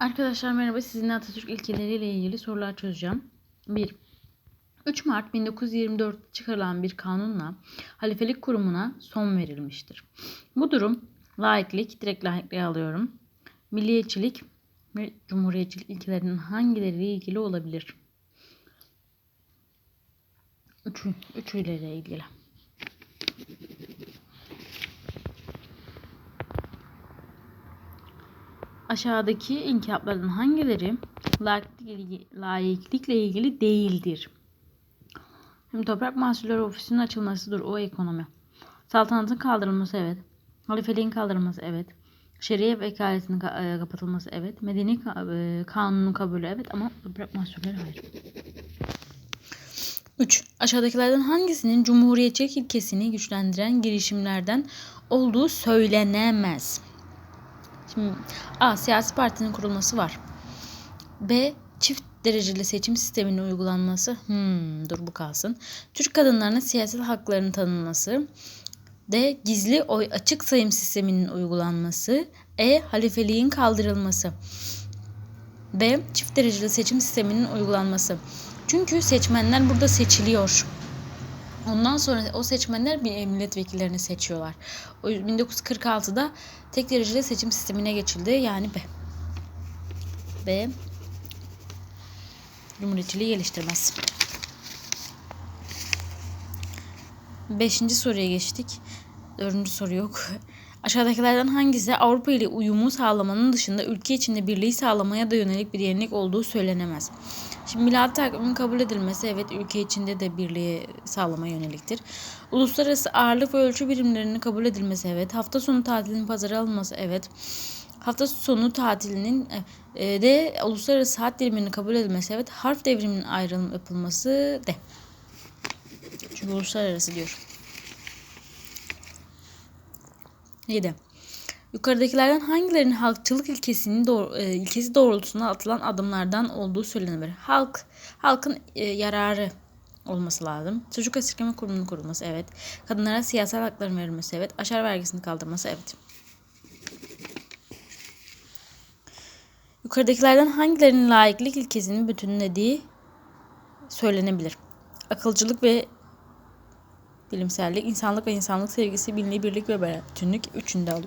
Arkadaşlar merhaba. Sizinle Atatürk ilkeleriyle ilgili sorular çözeceğim. 1. 3 Mart 1924 çıkarılan bir kanunla halifelik kurumuna son verilmiştir. Bu durum laiklik, direkt laikliği alıyorum. Milliyetçilik ve cumhuriyetçilik ilkelerinin hangileriyle ilgili olabilir? Üçü, üçüyle ilgili. Aşağıdaki inkılaplardan hangileri laiklikle ilgili değildir? Şimdi Toprak Mahsulleri Ofisi'nin açılmasıdır o ekonomi. Saltanatın kaldırılması evet. Halifeliğin kaldırılması evet. Şeriye vekaletinin ka- e, kapatılması evet. Medeni e, kanunun kabulü evet ama toprak mahsulleri hayır. 3. Aşağıdakilerden hangisinin cumhuriyetçilik ilkesini güçlendiren girişimlerden olduğu söylenemez? Şimdi A. Siyasi partinin kurulması var. B. Çift dereceli seçim sisteminin uygulanması. Hmm, dur bu kalsın. Türk kadınlarına siyasi haklarının tanınması. D. Gizli oy açık sayım sisteminin uygulanması. E. Halifeliğin kaldırılması. D. Çift dereceli seçim sisteminin uygulanması. Çünkü seçmenler burada seçiliyor. Ondan sonra o seçmenler milletvekillerini seçiyorlar. O 1946'da tek dereceli seçim sistemine geçildi. Yani B. B. Cumhuriyetçiliği geliştirmez. Beşinci soruya geçtik. Dördüncü soru yok. Aşağıdakilerden hangisi Avrupa ile uyumu sağlamanın dışında ülke içinde birliği sağlamaya da yönelik bir yenilik olduğu söylenemez. Şimdi miladi takvimin kabul edilmesi evet ülke içinde de birliği sağlamaya yöneliktir. Uluslararası ağırlık ve ölçü birimlerinin kabul edilmesi evet. Hafta sonu tatilinin pazara alınması evet. Hafta sonu tatilinin e, de uluslararası saat diliminin kabul edilmesi evet. Harf devriminin ayrılım yapılması de. Çünkü uluslararası diyor. 7. Yukarıdakilerden hangilerinin halkçılık ilkesinin doğru, e, ilkesi doğrultusunda atılan adımlardan olduğu söylenebilir. Halk, halkın e, yararı olması lazım. Çocuk esirgeme kurumunun kurulması evet. Kadınlara siyasal hakların verilmesi evet. Aşar vergisini kaldırması evet. Yukarıdakilerden hangilerinin laiklik ilkesini bütünlediği söylenebilir. Akılcılık ve bilimsellik, insanlık ve insanlık sevgisi, birliği, birlik ve bütünlük üçünde olur.